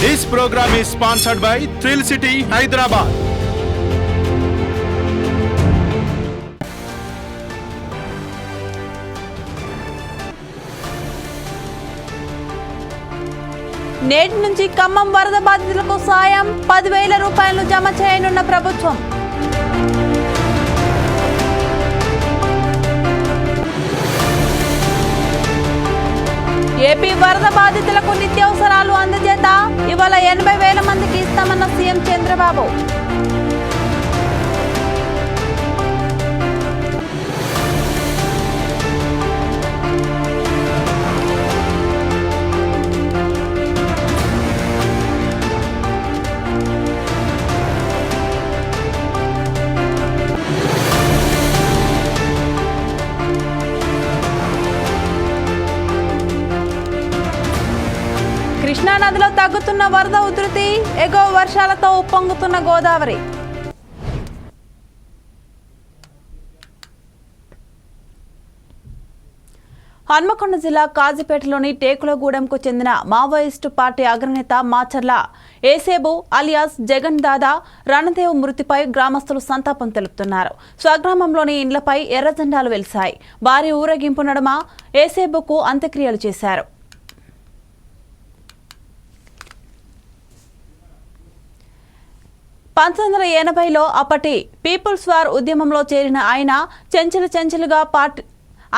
This program is sponsored by thrill city Hyderabad నేటి నుంచి ఖమ్మం వరద బాధితులకు సాయం పదివేల రూపాయలు జమ చేయనున్న ప్రభుత్వం ఏపీ వరద బాధితులకు నిత్యావసరాలు అందజేత ఇవాళ ఎనభై వేల మందికి ఇస్తామన్న సీఎం చంద్రబాబు. వరద ఉధృతి ఎగువ వర్షాలతో ఉప్పొంగుతున్న గోదావరి. హన్మకొండ జిల్లా కాజీపేటలోని టేకులగూడెంకు చెందిన మావోయిస్టు పార్టీ అగ్రనేత మాచర్ల ఏసేబు అలియాస్ జగన్ దాదా రణదేవ్ మృతిపై గ్రామస్తులు సంతాపం తెలుపుతున్నారు. స్వగ్రామంలోని ఇండ్లపై ఎర్రజెండాలు వెలిశాయి. భారీ ఊరేగింపు నడుమ ఏసేబుకు అంత్యక్రియలు చేశారు. పంతొమ్మిది వందల ఎనభైలో అప్పటి పీపుల్స్ వార్ ఉద్యమంలో చేరిన ఆయన చెంచలు చెంచలుగా పార్టీ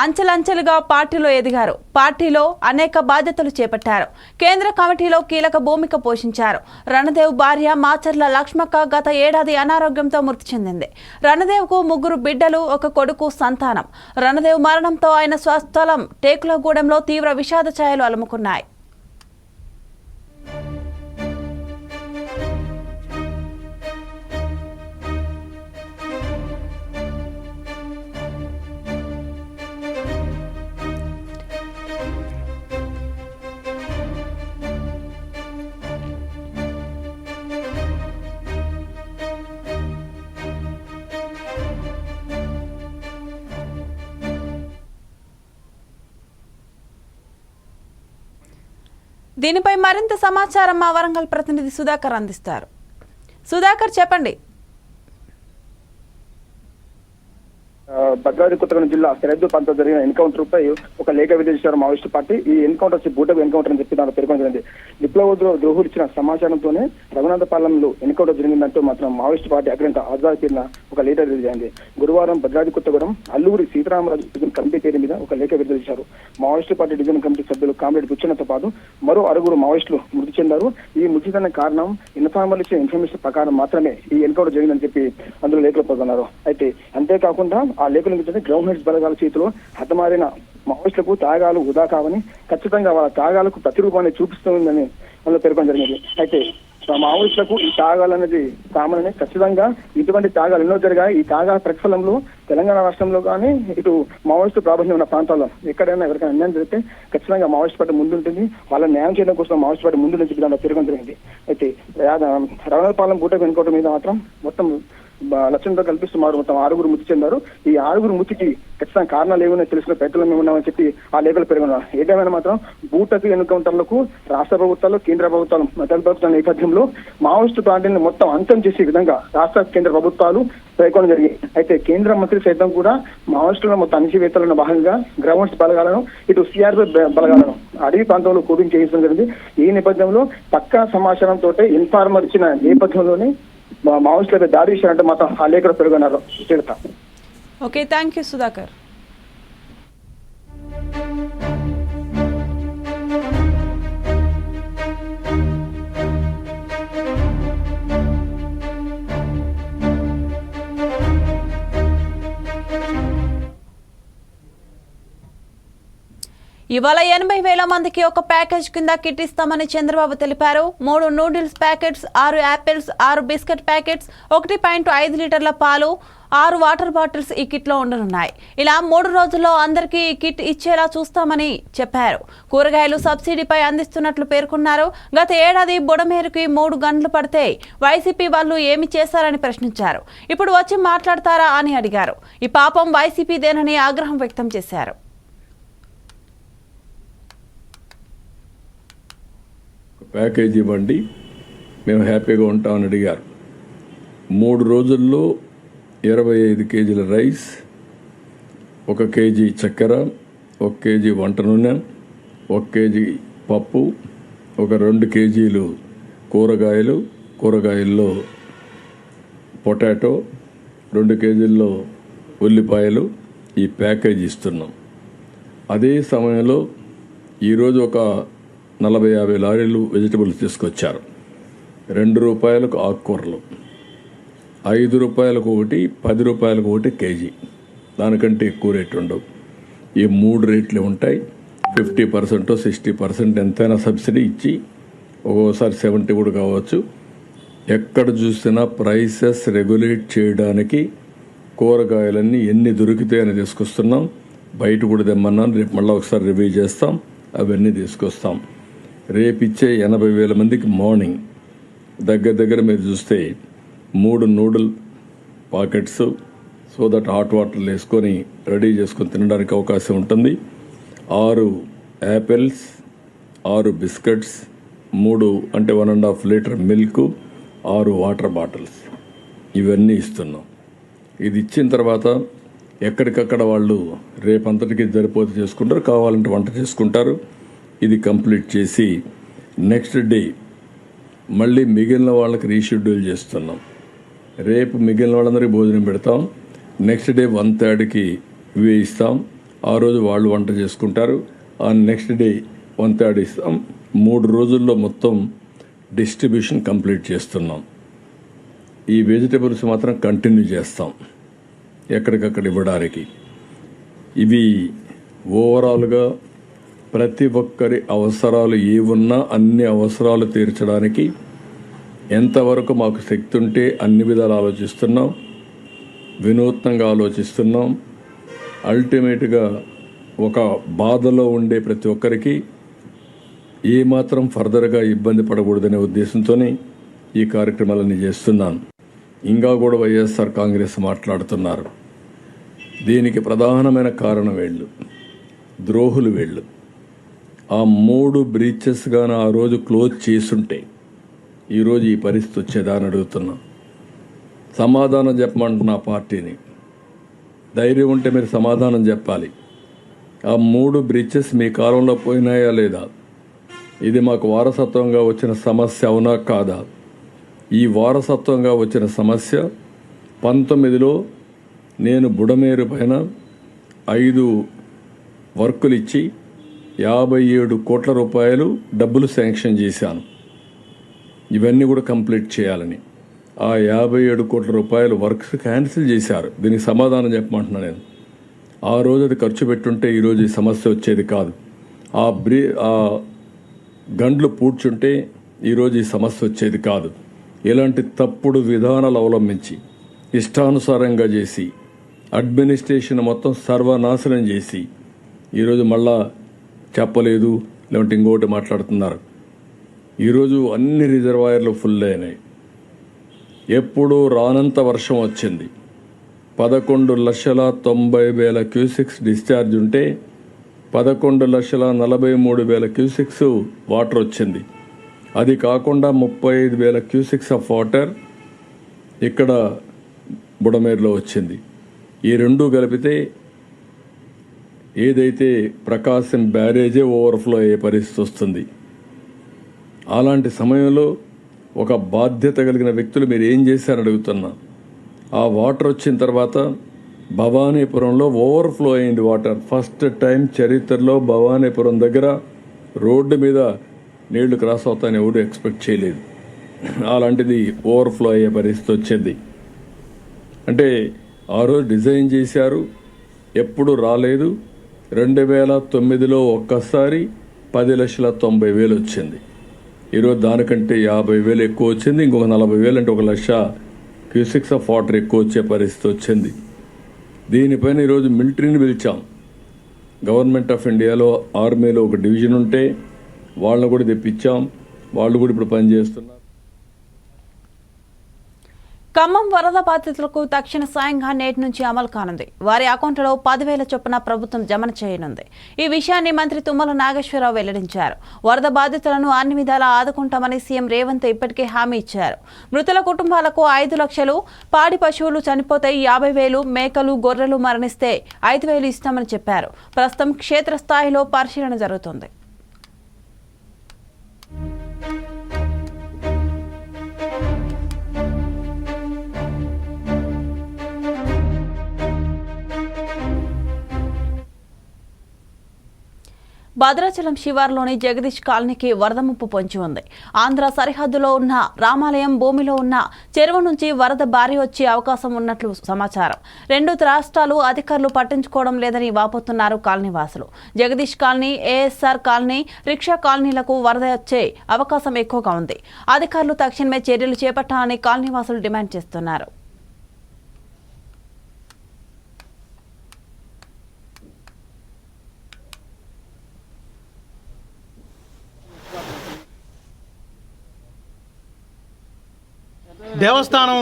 అంచెలంచెలుగా పార్టీలో ఎదిగారు. పార్టీలో అనేక బాధ్యతలు చేపట్టారు. కేంద్ర కమిటీలో కీలక భూమిక పోషించారు. రణదేవ్ భార్య మాచర్ల లక్ష్మక్క గత ఏడాది అనారోగ్యంతో మృతి చెందింది. రణదేవ్కు ముగ్గురు బిడ్డలు ఒక కొడుకు సంతానం. రణదేవ్ మరణంతో ఆయన స్వస్థలం టేకులగూడెంలో తీవ్ర విషాద ఛాయలు అలుముకున్నాయి. దీనిపై మరింత సమాచారం మా వరంగల్ ప్రతినిధి సుధాకర్ అందిస్తారు. సుధాకర్ చెప్పండి భద్రాద్రి కొత్తగూడెం జిల్లా సరిహద్దు ప్రాంతం జరిగిన ఎన్కౌంటర్ పై ఒక లేఖ విధించారు మావోయిస్టు పార్టీ. ఈ ఎన్కౌంటర్ వచ్చి బూటకు ఎన్కౌంటర్ అని చెప్పి దాంట్లో పేర్కొనడం జరిగింది. ద్రో- ద్రోహులు ఇచ్చిన సమాచారంతోనే రఘునాథపాలెంలో ఎన్కౌంటర్ జరిగిందంటూ మాత్రం మావోయిస్టు పార్టీ అగ్రంత ఆజాద్ పేరున ఒక లేఖ రిలీజ్ అయింది గురువారం భద్రాద్రి కొత్తగూడెం అల్లూరి సీతారామరాజు డివిజన్ కమిటీ పేరు మీద ఒక లేఖ విడుదల మావోయిస్టు పార్టీ డివిజన్ కమిటీ సభ్యులు కామ్రేడ్ బుచ్చన్నతో పాటు మరో ఆరుగురు మావోయిస్టులు మృతి చెందారు. ఈ మృతి చెందిన కారణం ఇన్ఫార్మర్ ఇచ్చిన ఇన్ఫర్మేషన్ ప్రకారం మాత్రమే ఈ ఎన్కౌంటర్ జరిగిందని చెప్పి అందులో లేఖలు పేర్కొన్నారు అయితే అంతేకాకుండా ఆ ఏంటంటే గ్రౌండ్ బలగాల చేతిలో హతమారిన మావోయిస్టులకు త్యాగాలు వృధా కావని ఖచ్చితంగా వాళ్ళ త్యాగాలకు ప్రతిరూపాన్ని చూపిస్తుందని వాళ్ళు పేర్కొనడం జరిగింది అయితే మావోయిస్టులకు ఈ త్యాగాలు అనేది కామన్ అని ఖచ్చితంగా ఇటువంటి త్యాగాలు ఎన్నో జరిగాయి ఈ త్యాగాల ప్రతిఫలంలో తెలంగాణ రాష్ట్రంలో కానీ ఇటు మావోయిస్టు ప్రాబల్యం ఉన్న ప్రాంతాల్లో ఎక్కడైనా ఎవరికైనా అన్యాయం జరిగితే ఖచ్చితంగా మావోయిస్ట్ పార్టీ ముందుంటుంది వాళ్ళ న్యాయం చేయడం కోసం మావోయిస్ట్ పార్టీ ముందు నుంచి దాంట్లో పేర్కొనడం జరిగింది అయితే రవణపాలెం బూట వెనుకోవడం మీద మాత్రం మొత్తం లక్ష్యంతో కల్పిస్తున్నారు మొత్తం ఆరుగురు మృతి చెందారు. ఈ ఆరుగురు మృతికి ఖచ్చితంగా కారణాలు ఏమైనా తెలిసిన ప్రయత్నం మేము ఉన్నామని చెప్పి ఆ లేఖలు పెరుగున్నారు ఏదేమైనా మాత్రం బూటకు ఎన్కౌంటర్లకు రాష్ట్ర ప్రభుత్వాలు కేంద్ర ప్రభుత్వాలు మద్దతు ప్రభుత్వాల నేపథ్యంలో మావోయిస్టు పార్టీని మొత్తం అంతం చేసే విధంగా రాష్ట్ర కేంద్ర ప్రభుత్వాలు పేర్కొనడం జరిగింది. అయితే కేంద్ర మంత్రి సైతం కూడా మావోయిస్టుల మొత్తం అణచివేతలను భాగంగా గ్రౌండ్స్ బలగాలను ఇటు సిఆర్పి బలగాలను అడవి ప్రాంతంలో కూడింగ్ చేయించడం జరిగింది. ఈ నేపథ్యంలో పక్కా సమాచారంతో ఇన్ఫార్మర్ ఇచ్చిన నేపథ్యంలోనే మావోయిస్టులపై దాడి చేశారంటే మాత్రం ఆ లేఖలు పెరుగున్నారు ఓకే థ్యాంక్ యూ సుధాకర్ ఇవాళ ఎనభై వేల మందికి ఒక ప్యాకేజ్ కింద కిట్ ఇస్తామని చంద్రబాబు తెలిపారు. మూడు నూడిల్స్ ప్యాకెట్స్ ఆరు యాపిల్స్ ఆరు బిస్కెట్ ప్యాకెట్స్ ఒకటి పాయింట్ ఐదు లీటర్ల పాలు ఆరు వాటర్ బాటిల్స్ ఈ కిట్లో ఉండనున్నాయి. ఇలా మూడు రోజుల్లో అందరికీ ఈ కిట్ ఇచ్చేలా చూస్తామని చెప్పారు. కూరగాయలు సబ్సిడీపై అందిస్తున్నట్లు పేర్కొన్నారు. గత ఏడాది బుడమేరుకి మూడు గంటలు పడితే వైసీపీ వాళ్ళు ఏమి చేశారని ప్రశ్నించారు. ఇప్పుడు వచ్చి మాట్లాడతారా అని అడిగారు. ఈ పాపం వైసీపీదేనని ఆగ్రహం వ్యక్తం చేశారు. ప్యాకేజ్ ఇవ్వండి. మేము హ్యాపీగా ఉంటామని అడిగారు. మూడు రోజుల్లో ఇరవై ఐదు కేజీల రైస్ ఒక కేజీ చక్కెర ఒక కేజీ వంట నూనె ఒక కేజీ పప్పు ఒక రెండు కేజీలు కూరగాయలు కూరగాయల్లో పొటాటో రెండు కేజీల్లో ఉల్లిపాయలు ఈ ప్యాకేజ్ ఇస్తున్నాం. అదే సమయంలో ఈరోజు ఒక నలభై యాభై లారీలు వెజిటబుల్స్ తీసుకొచ్చారు. రెండు రూపాయలకు ఆకుకూరలు ఐదు రూపాయలకు ఒకటి పది రూపాయలకు ఒకటి కేజీ. దానికంటే ఎక్కువ రేటు ఉండవు. ఈ మూడు రేట్లు ఉంటాయి. ఫిఫ్టీ పర్సెంట్ సిక్స్టీ పర్సెంట్ ఎంతైనా సబ్సిడీ ఇచ్చి ఒక్కోసారి సెవెంటీ కూడా కావచ్చు. ఎక్కడ చూసినా ప్రైసెస్ రెగ్యులేట్ చేయడానికి కూరగాయలన్నీ ఎన్ని దొరికితాయని తీసుకొస్తున్నాం. బయట కూడా తెమ్మన్నాను. రేపు మళ్ళీ ఒకసారి రివ్యూ చేస్తాం. అవన్నీ తీసుకొస్తాం. రేపు ఇచ్చే ఎనభై వేల మందికి మార్నింగ్ దగ్గర దగ్గర మీరు చూస్తే మూడు noodle packets so that hot వాటర్లు వేసుకొని రెడీ చేసుకొని తినడానికి అవకాశం ఉంటుంది. ఆరు యాపిల్స్ ఆరు బిస్కెట్స్ మూడు అంటే one and half litre milk ఆరు వాటర్ బాటిల్స్ ఇవన్నీ ఇస్తున్నాం. ఇది ఇచ్చిన తర్వాత ఎక్కడికక్కడ వాళ్ళు రేపంతటికి సరిపోతే చేసుకుంటారు కావాలంటే వంట చేసుకుంటారు. ఇది కంప్లీట్ చేసి నెక్స్ట్ డే మళ్ళీ మిగిలిన వాళ్ళకి రీషెడ్యూల్ చేస్తున్నాం. రేపు మిగిలిన వాళ్ళందరికీ భోజనం పెడతాం. నెక్స్ట్ డే వన్ థర్డ్కి ఇవే ఇస్తాం. ఆ రోజు వాళ్ళు వంట చేసుకుంటారు. ఆ నెక్స్ట్ డే వన్ థర్డ్ ఇస్తాం. మూడు రోజుల్లో మొత్తం డిస్ట్రిబ్యూషన్ కంప్లీట్ చేస్తున్నాం. ఈ వెజిటబుల్స్ మాత్రం కంటిన్యూ చేస్తాం. ఎక్కడికక్కడ ఇవ్వడానికి. ఇవి ఓవరాల్గా ప్రతి ఒక్కరి అవసరాలు ఏవున్నా అన్ని అవసరాలు తీర్చడానికి ఎంతవరకు మాకు శక్తి ఉంటే అన్ని విధాలు ఆలోచిస్తున్నాం వినూత్నంగా ఆలోచిస్తున్నాం. అల్టిమేట్గా ఒక బాధలో ఉండే ప్రతి ఒక్కరికి ఏమాత్రం ఫర్దర్గా ఇబ్బంది పడకూడదనే ఉద్దేశంతోనే ఈ కార్యక్రమాలన్నీ చేస్తున్నాను. ఇంకా కూడా వైఎస్ఆర్ కాంగ్రెస్ మాట్లాడుతున్నారు. దీనికి ప్రధానమైన కారణం వీళ్ళు ద్రోహులు వీళ్ళు. ఆ మూడు బ్రీచెస్ గాను ఆ రోజు క్లోజ్ చేసుంటే ఈరోజు ఈ పరిస్థితి వచ్చేదా అని అడుగుతున్నా. సమాధానం చెప్పమంటున్నా పార్టీని. ధైర్యం ఉంటే మీరు సమాధానం చెప్పాలి. ఆ మూడు బ్రిడ్జెస్ మీ కాలంలో పోయినాయా లేదా? ఇది మాకు వారసత్వంగా వచ్చిన సమస్య అవునా కాదా? ఈ వారసత్వంగా వచ్చిన సమస్య పంతొమ్మిదిలో నేను బుడమేరు పైన ఐదు వర్కులు ఇచ్చి యాభై ఏడు కోట్ల రూపాయలు డబ్బులు శాంక్షన్ చేశాను. ఇవన్నీ కూడా కంప్లీట్ చేయాలని. ఆ యాభై ఏడు కోట్ల రూపాయలు వర్క్స్ క్యాన్సిల్ చేశారు. దీనికి సమాధానం చెప్పమంటున్నాను నేను. ఆ రోజు అది ఖర్చు పెట్టుంటే ఈరోజు ఈ సమస్య వచ్చేది కాదు. ఆ బ్రీ ఆ గండ్లు పూడ్చుంటే ఈరోజు ఈ సమస్య వచ్చేది కాదు. ఇలాంటి తప్పుడు విధానాలు అవలంబించి ఇష్టానుసారంగా చేసి అడ్మినిస్ట్రేషన్ మొత్తం సర్వనాశనం చేసి ఈరోజు మళ్ళా చెప్పలేదు లేదంటే ఇంకోటి మాట్లాడుతున్నారు. ఈరోజు అన్ని రిజర్వాయర్లు ఫుల్ అయినాయి. ఎప్పుడూ రానంత వర్షం వచ్చింది. పదకొండు లక్షల తొంభై వేల క్యూసిక్స్ డిశ్చార్జ్ ఉంటే పదకొండు లక్షల నలభై మూడు వేల క్యూసిక్స్ వాటర్ వచ్చింది. అది కాకుండా ముప్పై ఐదు వేల క్యూసిక్స్ ఆఫ్ వాటర్ ఇక్కడ బుడమేరులో వచ్చింది. ఈ రెండు కలిపితే ఏదైతే ప్రకాశం బ్యారేజే ఓవర్ఫ్లో అయ్యే పరిస్థితి వస్తుంది అలాంటి సమయంలో ఒక బాధ్యత కలిగిన వ్యక్తులు మీరు ఏం చేశారని అడుగుతున్నా. ఆ వాటర్ వచ్చిన తర్వాత భవానీపురంలో ఓవర్ఫ్లో అయింది వాటర్. ఫస్ట్ టైం చరిత్రలో భవానీపురం దగ్గర రోడ్డు మీద నీళ్ళు క్రాస్ అవుతాయని ఎవరు ఎక్స్పెక్ట్ చేయలేదు. అలాంటిది ఓవర్ఫ్లో అయ్యే పరిస్థితి వచ్చింది. అంటే ఆ రోజు డిజైన్ చేశారు ఎప్పుడు రాలేదు రెండు వేల తొమ్మిదిలో ఒక్కసారి పది లక్షల తొంభై వేలు వచ్చింది. ఈరోజు దానికంటే యాభై వేలు ఎక్కువ వచ్చింది. ఇంకొక నలభై వేలు అంటే ఒక లక్ష క్యూసిక్స్ ఆఫ్ వాటర్ ఎక్కువ వచ్చే పరిస్థితి వచ్చింది. దీనిపైన ఈరోజు మిలిటరీని పిలిచాం. గవర్నమెంట్ ఆఫ్ ఇండియాలో ఆర్మీలో ఒక డివిజన్ ఉంటే వాళ్ళని కూడా తెప్పించాం. వాళ్ళు కూడా ఇప్పుడు పనిచేస్తున్నారు. ఖమ్మం వరద బాధితులకు తక్షణ సాయంగా నేటి నుంచి అమలు కానుంది. వారి అకౌంట్లో పదివేల చొప్పున ప్రభుత్వం జమ చేయనుంది. ఈ విషయాన్ని మంత్రి తుమ్మల నాగేశ్వరరావు వెల్లడించారు. వరద బాధితులను అన్ని విధాలా ఆదుకుంటామని సీఎం రేవంత్ ఇప్పటికే హామీ ఇచ్చారు. మృతుల కుటుంబాలకు ఐదు లక్షలు పాడి పశువులు చనిపోతే యాభై వేలు మేకలు గొర్రెలు మరణిస్తే ఐదు వేలు ఇస్తామని చెప్పారు. ప్రస్తుతం క్షేత్రస్థాయిలో పరిశీలన జరుగుతుంది. భద్రాచలం శివార్లోని జగదీష్ కాలనీకి వరద ముప్పు పొంచి ఉంది. ఆంధ్ర సరిహద్దులో ఉన్న రామాలయం భూమిలో ఉన్న చెరువు నుంచి వరద భారీ వచ్చే అవకాశం ఉన్నట్లు సమాచారం. రెండు రాష్ట్రాలు అధికారులు పట్టించుకోవడం లేదని వాపోతున్నారు కాలనీ వాసులు Jagadish colony ASR colony rickshaw కాలనీలకు వరద వచ్చే అవకాశం ఎక్కువగా ఉంది. అధికారులు తక్షణమే చర్యలు చేపట్టాలని కాలనీ వాసులు డిమాండ్ చేస్తున్నారు. దేవస్థానం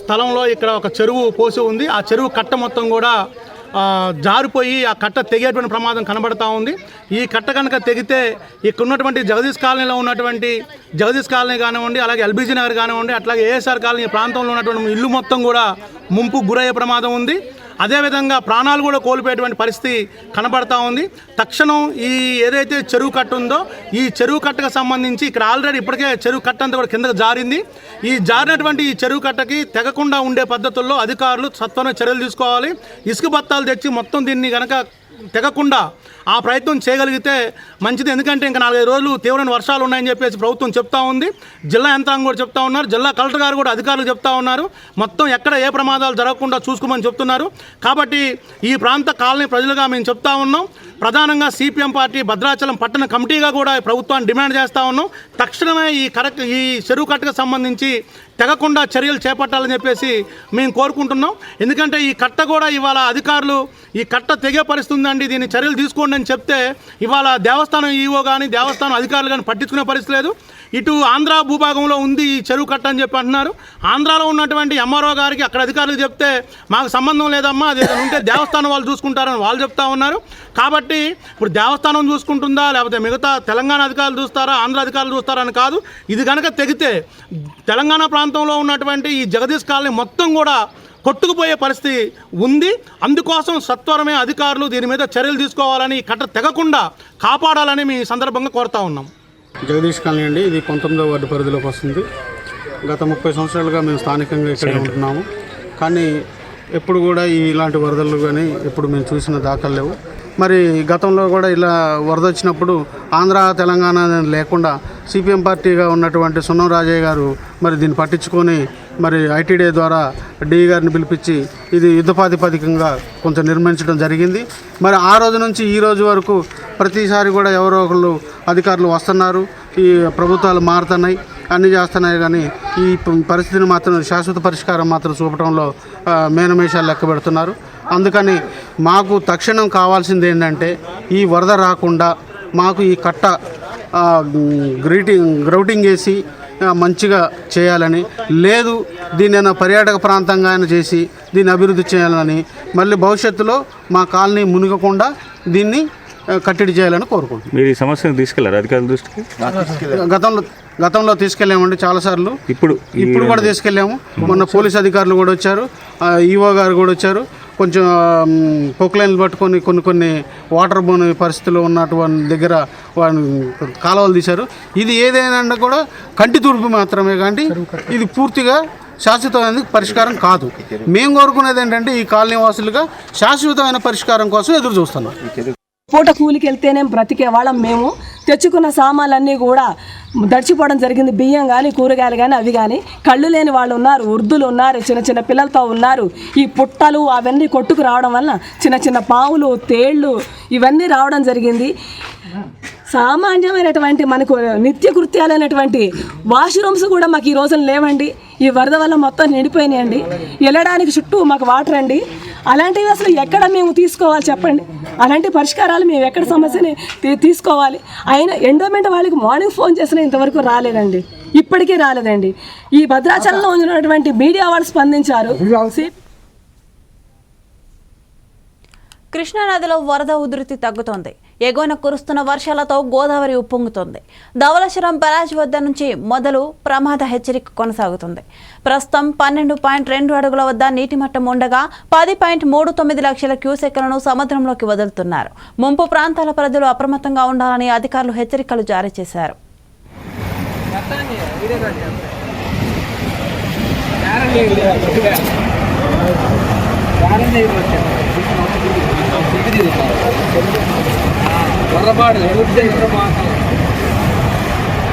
స్థలంలో ఇక్కడ ఒక చెరువు పోసి ఉంది. ఆ చెరువు కట్ట మొత్తం కూడా జారిపోయి ఆ కట్ట తెగేటువంటి ప్రమాదం కనబడతా ఉంది. ఈ కట్ట కనుక తెగితే ఇక్కడ ఉన్నటువంటి జగదీష్ కాలనీలో ఉన్నటువంటి జగదీష్ కాలనీ కానివ్వండి అలాగే ఎల్బీజీ నగర్ కానివ్వండి అట్లాగే ఏఎస్ఆర్ కాలనీ ప్రాంతంలో ఉన్నటువంటి ఇల్లు మొత్తం కూడా ముంపు గురయ్యే ప్రమాదం ఉంది. అదేవిధంగా ప్రాణాలు కూడా కోల్పోయేటువంటి పరిస్థితి కనబడతా ఉంది. తక్షణం ఈ ఏదైతే చెరువు కట్ట ఉందో ఈ చెరువు కట్టకు సంబంధించి ఇక్కడ ఆల్రెడీ ఇప్పటికే చెరువు కట్ట అంతా కూడా కిందకు జారింది. ఈ జారినటువంటి ఈ చెరువు కట్టకి తెగకుండా ఉండే పద్ధతుల్లో అధికారులు సత్వరమే చర్యలు తీసుకోవాలి. ఇసుక బత్తాలు తెచ్చి మొత్తం దీన్ని కనుక తెగకుండా ఆ ప్రయత్నం చేయగలిగితే మంచిది. ఎందుకంటే ఇంకా నాలుగైదు రోజులు తీవ్రమైన వర్షాలు ఉన్నాయని చెప్పేసి ప్రభుత్వం చెప్తా ఉంది. జిల్లా యంత్రాంగం కూడా చెప్తా ఉన్నారు. జిల్లా కలెక్టర్ గారు కూడా అధికారులు చెప్తా ఉన్నారు. మొత్తం ఎక్కడ ఏ ప్రమాదాలు జరగకుండా చూసుకోమని చెప్తున్నారు. కాబట్టి ఈ ప్రాంత కాలనీ ప్రజలుగా మేము చెప్తా ఉన్నాం. ప్రధానంగా సిపిఎం పార్టీ భద్రాచలం పట్టణ కమిటీగా కూడా ప్రభుత్వాన్ని డిమాండ్ చేస్తా ఉన్నాం. తక్షణమే ఈ కరెక్ట్ ఈ చెరువు కట్టకు సంబంధించి తెగకుండా చర్యలు చేపట్టాలని చెప్పేసి మేము కోరుకుంటున్నాం. ఎందుకంటే ఈ కట్ట కూడా ఇవాళ అధికారులు ఈ కట్ట తెగే పరిస్థితుందండి దీన్ని చర్యలు తీసుకోండి అని చెప్తే ఇవాళ దేవస్థానం ఈవో కానీ దేవస్థానం అధికారులు కానీ పట్టించుకునే పరిస్థితి లేదు. ఇటు ఆంధ్ర భూభాగంలో ఉంది ఈ చెరువు కట్ట అని చెప్పి అంటున్నారు. ఆంధ్రాలో ఉన్నటువంటి ఎంఆర్ఓ గారికి అక్కడ అధికారులు చెప్తే మాకు సంబంధం లేదమ్మా. అది ఉంటే దేవస్థానం వాళ్ళు చూసుకుంటారని వాళ్ళు చెప్తా ఉన్నారు. కాబట్టి ఇప్పుడు దేవస్థానం చూసుకుంటుందా లేకపోతే మిగతా తెలంగాణ అధికారులు చూస్తారా ఆంధ్ర అధికారులు చూస్తారా అని కాదు. ఇది కనుక తెగితే తెలంగాణ ప్రాంతంలో ఉన్నటువంటి ఈ జగదీష్ కాలనీ మొత్తం కూడా కొట్టుకుపోయే పరిస్థితి ఉంది. అందుకోసం సత్వరమే అధికారులు దీని మీద చర్యలు తీసుకోవాలని కట్ట తెగకుండా కాపాడాలని మీ సందర్భంగా కోరుతా ఉన్నాం. జగదీష్ కాలనీ అండి ఇది పంతొమ్మిదవ వార్డు పరిధిలోకి వస్తుంది. గత ముప్పై సంవత్సరాలుగా మేము స్థానికంగా ఇక్కడే ఉంటున్నాము. కానీ ఎప్పుడు కూడా ఇలాంటి వరదలు కానీ ఎప్పుడు మేము చూసిన దాఖలు లేవు. మరి గతంలో కూడా ఇలా వరద వచ్చినప్పుడు ఆంధ్ర తెలంగాణ లేకుండా సిపిఎం పార్టీగా ఉన్నటువంటి సున్నం రాజయ్య గారు మరి దీన్ని పట్టించుకొని మరి ఐటీడీ ద్వారా డిఈ గారిని పిలిపించి ఇది యుద్ధపాధిపతికంగా కొంచెం నిర్మించడం జరిగింది. మరి ఆ రోజు నుంచి ఈ రోజు వరకు ప్రతిసారి కూడా ఎవరో ఒకళ్ళు అధికారులు వస్తున్నారు. ఈ ప్రభుత్వాలు మారుతున్నాయి అన్ని చేస్తున్నాయి కానీ ఈ పరిస్థితిని మాత్రం శాశ్వత పరిష్కారం మాత్రం చూపడంలో మేనమేషాలు లెక్క పెడుతున్నారు. అందుకని మాకు తక్షణం కావాల్సింది ఏంటంటే ఈ వరద రాకుండా మాకు ఈ కట్ట గ్రీటింగ్ గ్రౌటింగ్ వేసి మంచిగా చేయాలని లేదు దీన్ని ఏమైనా పర్యాటక ప్రాంతంగా అయినా చేసి దీన్ని అభివృద్ధి చేయాలని మళ్ళీ భవిష్యత్తులో మా కాలనీ మునిగకుండా దీన్ని కట్టడి చేయాలని కోరుకుంటున్నాం. మీరు ఈ సమస్యను తీసుకెళ్ళారు అధికారుల దృష్టికి? గతంలో గతంలో తీసుకెళ్ళామండి చాలాసార్లు. ఇప్పుడు ఇప్పుడు కూడా తీసుకెళ్ళాము. మొన్న పోలీస్ అధికారులు కూడా వచ్చారు ఈఓ గారు కూడా వచ్చారు. కొంచెం పొక్లైన్లు పట్టుకొని కొన్ని కొన్ని వాటర్ బోన్ పరిస్థితుల్లో ఉన్నటువంటి దగ్గర కాలువలు తీశారు. ఇది ఏదైనా కూడా కంటి తూర్పు మాత్రమే కానీ ఇది పూర్తిగా శాశ్వతమైన పరిష్కారం కాదు. మేము కోరుకునేది ఏంటంటే ఈ కాలనీ వాసులుగా శాశ్వతమైన పరిష్కారం కోసం ఎదురు చూస్తున్నాం. పూట కూలికి వెళ్తేనే బ్రతికే వాళ్ళం మేము. తెచ్చుకున్న సామాన్లన్నీ కూడా దడిచిపోవడం జరిగింది. బియ్యం కానీ కూరగాయలు కానీ అవి కానీ కళ్ళు లేని వాళ్ళు ఉన్నారు వృద్ధులు ఉన్నారు చిన్న చిన్న పిల్లలతో ఉన్నారు. ఈ పుట్టలు అవన్నీ కొట్టుకు రావడం వల్ల చిన్న చిన్న పావులు తేళ్ళు ఇవన్నీ రావడం జరిగింది. సామాన్యమైనటువంటి మనకు నిత్య కృత్యాలైనటువంటి వాష్రూమ్స్ కూడా మాకు ఈ రోజున లేవండి. ఈ వరద వల్ల మొత్తం నిండిపోయినాయండి. వెళ్ళడానికి చుట్టూ మాకు వాటర్ అండి. అలాంటివి అసలు ఎక్కడ మేము తీసుకోవాలి చెప్పండి? అలాంటి పరిష్కారాలు మేము ఎక్కడ సమస్యని తీ- తీసుకోవాలి? అయినా ఎండోమెంట్ వాళ్ళకి మార్నింగ్ ఫోన్ చేసినా ఇంతవరకు రాలేదండి. ఇప్పటికీ రాలేదండి. ఈ భద్రాచలంలో ఉన్నటువంటి మీడియా వాళ్ళు స్పందించారు. కృష్ణానదిలో వరద ఉధృతి తగ్గుతోంది. ఎగువన కురుస్తున్న వర్షాలతో గోదావరి ఉప్పొంగుతోంది. ధవళేశ్వరం బరాజ్ వద్ద నుంచి మొదలు ప్రమాద హెచ్చరిక కొనసాగుతుంది. ప్రస్తుతం పన్నెండు పాయింట్ రెండు అడుగుల వద్ద నీటి మట్టం ఉండగా పది పాయింట్ మూడు తొమ్మిది లక్షల క్యూసెక్లను సముద్రంలోకి వదులుతున్నారు. ముంపు ప్రాంతాల ప్రజలు అప్రమత్తంగా ఉండాలని అధికారులు హెచ్చరికలు జారీ చేశారు. పొరపాటు ఎనిమిది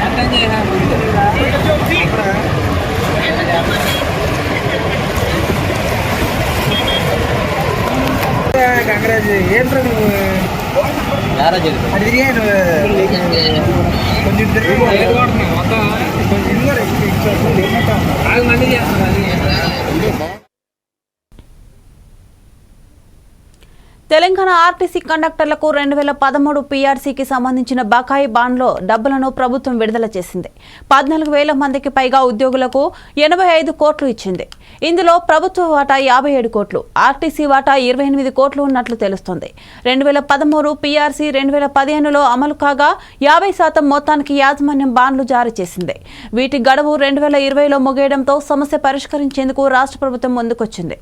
అర్థం చేశాను కంగ్రాజ్ ఏంట్రా నువ్వు అది తిరిగాను కొంచెం తిరిగి మొత్తం కొంచెం మంది చేస్తున్నారు తెలంగాణ ఆర్టీసీ కండక్టర్లకు రెండు వేల పదమూడు పీఆర్సీకి సంబంధించిన బకాయి బాండ్లో డబ్బులను ప్రభుత్వం విడుదల చేసింది. పద్నాలుగు వేల మందికి పైగా ఉద్యోగులకు ఎనభై ఐదు కోట్లు ఇచ్చింది. ఇందులో ప్రభుత్వ వాటా యాభై ఏడు కోట్లు ఆర్టీసీ వాటా ఇరవై ఎనిమిది కోట్లు ఉన్నట్లు తెలుస్తోంది. రెండు వేల పదమూడు పీఆర్సీ రెండు వేల పదిహేనులో అమలు కాగా యాభై శాతం మొత్తానికి యాజమాన్యం బాండ్లు జారీ చేసింది. వీటి గడువు రెండు వేల ఇరవైలో ముగియడంతో సమస్య పరిష్కరించేందుకు రాష్ట్ర ప్రభుత్వం ముందుకొచ్చింది.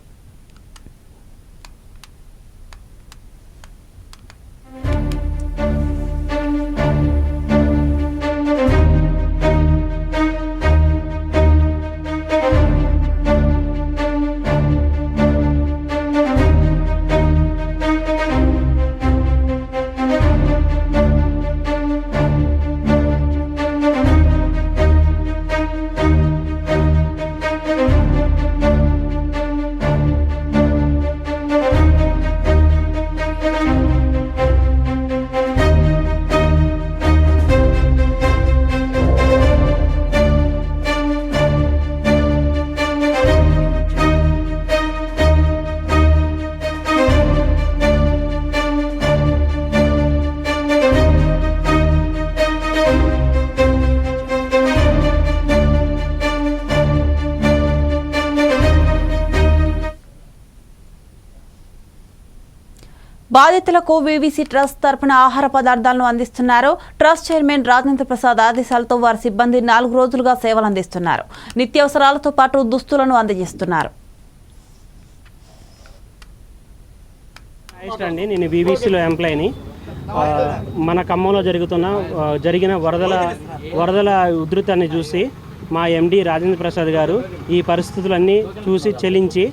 బాధితులకు వీవీసీ ట్రస్ట్ తరపున ఆహార పదార్థాలను అందిస్తున్నారు. ట్రస్ట్ చైర్మన్ రాజేంద్ర ప్రసాద్ ఆదేశాలతో వారి సిబ్బంది నాలుగు రోజులుగా సేవలు అందిస్తున్నారు. నిత్యావసరాలతో పాటు దుస్తులను అందజేస్తున్నారు. అండి నేను బీబీసీలో ఎంప్లాయీని. మన ఖమ్మంలో జరుగుతున్న జరిగిన వరదల వరదల ఉధృతాన్ని చూసి మా ఎండి రాజేంద్ర ప్రసాద్ గారు ఈ పరిస్థితులన్నీ చూసి చెల్లించి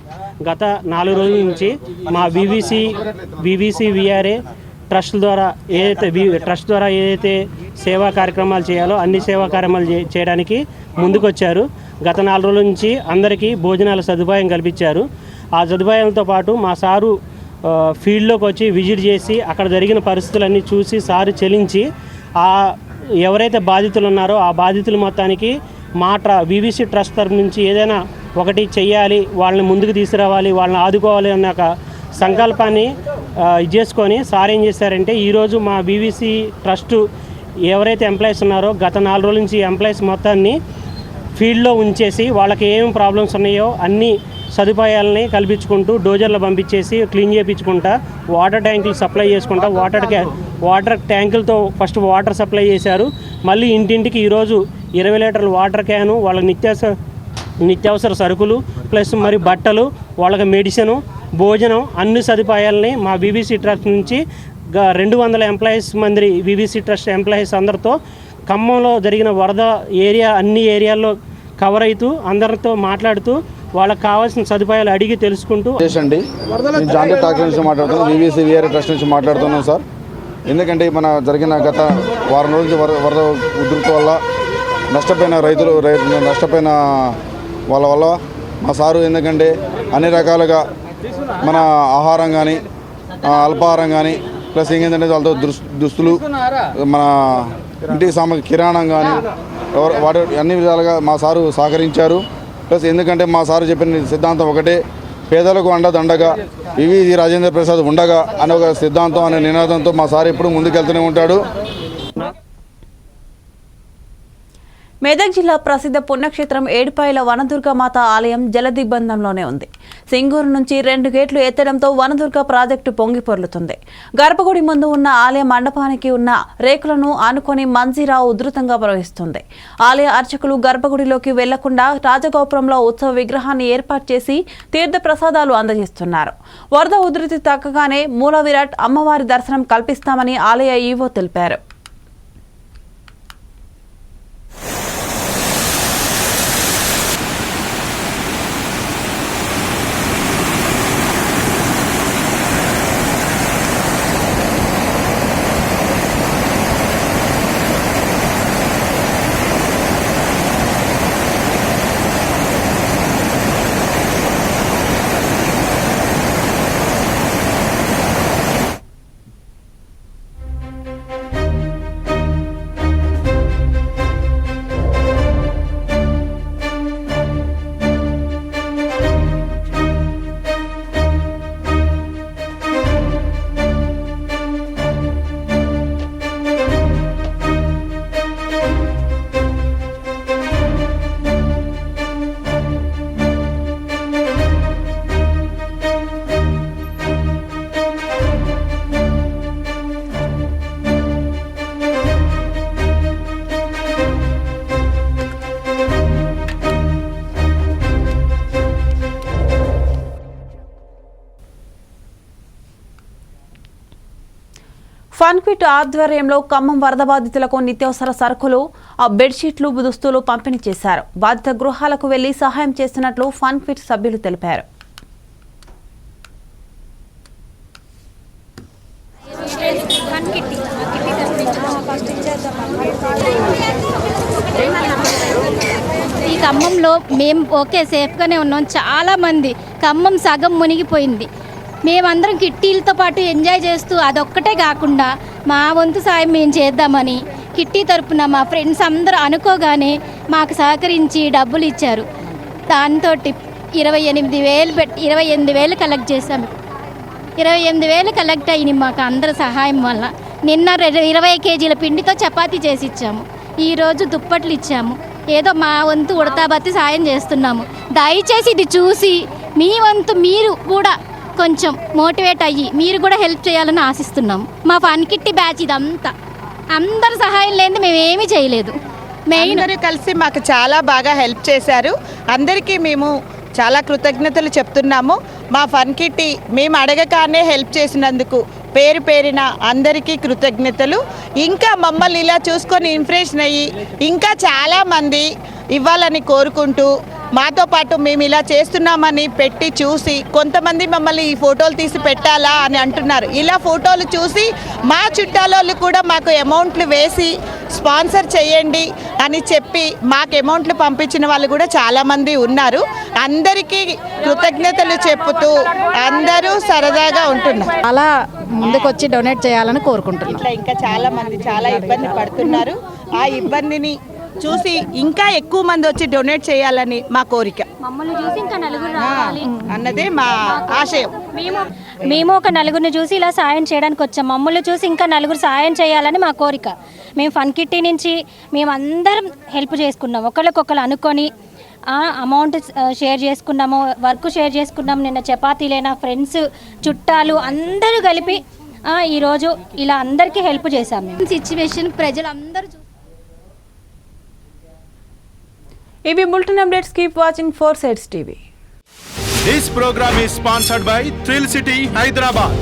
గత నాలుగు రోజుల నుంచి మా బీబీసీ బీబీసీ విఆర్ఏ ట్రస్ట్ ద్వారా ఏదైతే ట్రస్ట్ ద్వారా ఏదైతే సేవా కార్యక్రమాలు చేయాలో అన్ని సేవా కార్యక్రమాలు చే- చేయడానికి ముందుకొచ్చారు. గత నాలుగు రోజుల నుంచి అందరికీ భోజనాల సదుపాయం కల్పించారు. ఆ సదుపాయంతో పాటు మా సారు ఫీల్డ్లోకి వచ్చి విజిట్ చేసి అక్కడ జరిగిన పరిస్థితులన్నీ చూసి సారు చెల్లించి ఆ ఎవరైతే బాధితులు ఉన్నారో ఆ బాధితులు మొత్తానికి మా ట్ర బీబీసీ ట్రస్ట్ తరఫు నుంచి ఏదైనా ఒకటి చెయ్యాలి వాళ్ళని ముందుకు తీసుకురావాలి వాళ్ళని ఆదుకోవాలి అన్న ఒక సంకల్పాన్ని ఇది చేసుకొని సార్ ఏం చేశారంటే ఈరోజు మా బీవీసీ ట్రస్ట్ ఎవరైతే ఎంప్లాయీస్ ఉన్నారో గత నాలుగు రోజుల నుంచి ఎంప్లాయీస్ మొత్తాన్ని ఫీల్డ్లో ఉంచేసి వాళ్ళకి ఏం ప్రాబ్లమ్స్ ఉన్నాయో అన్ని సదుపాయాలని కల్పించుకుంటూ డోజర్లు పంపించేసి క్లీన్ చేయించుకుంటా వాటర్ ట్యాంకులు సప్లై చేసుకుంటా వాటర్ వాటర్ ట్యాంకులతో ఫస్ట్ వాటర్ సప్లై చేశారు. మళ్ళీ ఇంటింటికి ఈరోజు ఇరవై లీటర్ల వాటర్ క్యాను వాళ్ళ నిత్యాస నిత్యావసర సరుకులు ప్లస్ మరి బట్టలు వాళ్ళకి మెడిసిన్ భోజనం అన్ని సదుపాయాలని మా బీబీసీ ట్రస్ట్ నుంచి గ- రెండు వందల ఎంప్లాయీస్ మంది బీబీసీ ట్రస్ట్ ఎంప్లాయీస్ అందరితో ఖమ్మంలో జరిగిన వరద ఏరియా అన్ని ఏరియాల్లో కవర్ అవుతూ అందరితో మాట్లాడుతూ వాళ్ళకి కావాల్సిన సదుపాయాలు అడిగి తెలుసుకుంటూ నేను జాండీ టాక్స్ నుంచి మాట్లాడుతున్నాను. వివిసి విఆర్ ట్రస్ట్ నుంచి మాట్లాడుతున్నాను సార్. ఎందుకంటే మన జరిగిన గత వారం రోజుల వరద ఉధృతి వల్ల నష్టపోయిన రైతులు రైతు నష్టపోయిన వాళ్ళ వల్ల మా సారు ఎందుకంటే అన్ని రకాలుగా మన ఆహారం కానీ అల్పాహారం కానీ ప్లస్ ఇంకేంటంటే వాళ్ళతో దుస్తులు మన ఇంటికి సామాగ్రి కిరాణం కానీ ఎవరు వాటి అన్ని విధాలుగా మా సారు సహకరించారు. ప్లస్ ఎందుకంటే మా సారు చెప్పిన సిద్ధాంతం ఒకటే పేదలకు అండదండగా వివిధి రాజేంద్ర ప్రసాద్ ఉండగా అనే ఒక సిద్ధాంతం అనే నినాదంతో మా సార్ ఎప్పుడు ముందుకెళ్తూనే ఉంటాడు. మెదక్ జిల్లా ప్రసిద్ధ పుణ్యక్షేత్రం ఏడుపాయల వనదుర్గమాత ఆలయం జలదిగ్బంధంలోనే ఉంది. సింగూరు నుంచి రెండు గేట్లు ఎత్తడంతో వనదుర్గ ప్రాజెక్టు పొంగి పొర్లుతుంది. గర్భగుడి ముందు ఉన్న ఆలయ మండపానికి ఉన్న రేకులను ఆనుకొని మంజీరా ఉధృతంగా ప్రవహిస్తుంది. ఆలయ అర్చకులు గర్భగుడిలోకి వెళ్ళకుండా రాజగోపురంలో ఉత్సవ విగ్రహాన్ని ఏర్పాటు చేసి తీర్థ ప్రసాదాలు అందజేస్తున్నారు. వరద ఉధృతి తగ్గగానే మూల విరాట్ అమ్మవారి దర్శనం కల్పిస్తామని ఆలయ ఈవో తెలిపారు. ఫన్క్విట్ ఆధ్వర్యంలో ఖమ్మం వరద బాధితులకు నిత్యావసర సరుకులు ఆ బెడ్షీట్లు దుస్తులు పంపిణీ చేశారు. బాధిత గృహాలకు వెళ్ళి సహాయం చేస్తున్నట్లు ఫన్క్విట్ సభ్యులు తెలిపారు. ఈ ఖమ్మంలో మేము ఓకే సేఫ్గానే ఉన్నాం. చాలా మంది ఖమ్మం సగం మునిగిపోయింది. మేమందరం కిట్టీలతో పాటు ఎంజాయ్ చేస్తూ అదొక్కటే కాకుండా మా వంతు సాయం మేము చేద్దామని కిట్టీ తరపున మా ఫ్రెండ్స్ అందరూ అనుకోగానే మాకు సహకరించి డబ్బులు ఇచ్చారు. దాంతో ఇరవై ఎనిమిది వేలు పెట్టి ఇరవై ఎనిమిది వేలు కలెక్ట్ చేశాము ఇరవై ఎనిమిది వేలు కలెక్ట్ అయినాయి మాకు అందరి సహాయం వల్ల నిన్న ఇరవై కేజీల పిండితో చపాతీ చేసి ఇచ్చాము. ఈరోజు దుప్పట్లు ఇచ్చాము. ఏదో మా వంతు ఉడతాబత్తి సాయం చేస్తున్నాము. దయచేసి ఇది చూసి మీ వంతు మీరు కూడా కొంచెం మోటివేట్ అయ్యి మీరు కూడా హెల్ప్ చేయాలని ఆశిస్తున్నాము మా ఫన్ కిట్టి బ్యాచ్ ఇదంతా. అందరి సహాయం లేని మేమేమీ చేయలేదు. మెయిన్ అందరూ కలిసి మాకు చాలా బాగా హెల్ప్ చేశారు. అందరికీ మేము చాలా కృతజ్ఞతలు చెప్తున్నాము. మా ఫన్ కిట్టి మేము అడగగానే హెల్ప్ చేసినందుకు పేరు పేరిన అందరికీ కృతజ్ఞతలు. ఇంకా మమ్మల్ని ఇలా చూసుకొని ఇన్ఫ్రెషన్ అయ్యి ఇంకా చాలామంది ఇవ్వాలని కోరుకుంటూ మాతో పాటు మేము ఇలా చేస్తున్నామని పెట్టి చూసి కొంతమంది మమ్మల్ని ఈ ఫోటోలు తీసి పెట్టాలా అని అంటున్నారు. ఇలా ఫోటోలు చూసి మా చుట్టాలోళ్ళు కూడా మాకు అమౌంట్లు వేసి స్పాన్సర్ చేయండి అని చెప్పి మాకు అమౌంట్లు పంపించిన వాళ్ళు కూడా చాలామంది ఉన్నారు. అందరికీ కృతజ్ఞతలు చెప్పుతూ అందరూ సరదాగా ఉంటున్నారు. అలా ముందుకొచ్చి డొనేట్ చేయాలని కోరుకుంటున్నాం. ఇట్లా ఇంకా చాలా మంది చాలా ఇబ్బంది పడుతున్నారు. ఆ ఇబ్బందిని చూసి ఇంకా ఎక్కువ మంది వచ్చి డొనేట్ చేయాలని మా కోరిక. మమ్మల్ని చూసి ఇంకా నలుగురు అన్నదే మా ఆశయం. మేము మేము ఒక నలుగురిని చూసి ఇలా సాయం చేయడానికి వచ్చాం. మమ్మల్ని చూసి ఇంకా నలుగురు సాయం చేయాలని మా కోరిక. మేము ఫన్ కిట్టి నుంచి మేము అందరం హెల్ప్ చేసుకున్నాం. ఒకరికొకరు అనుకొని ఆ, అమౌంట్ షేర్ చేసుకున్నాము వర్క్ షేర్ చేసుకున్నాము నిన్న చపాతీలైనా ఫ్రెండ్స్ చుట్టాలు అందరూ కలిపి ఆ, ఈరోజు ఇలా అందరికీ హెల్ప్ చేశాము మేము. సిచ్యువేషన్ ప్రజలు అందరూ ఇవి bulletin updates keep watching four sides TV This program is sponsored by Thrill City, Hyderabad.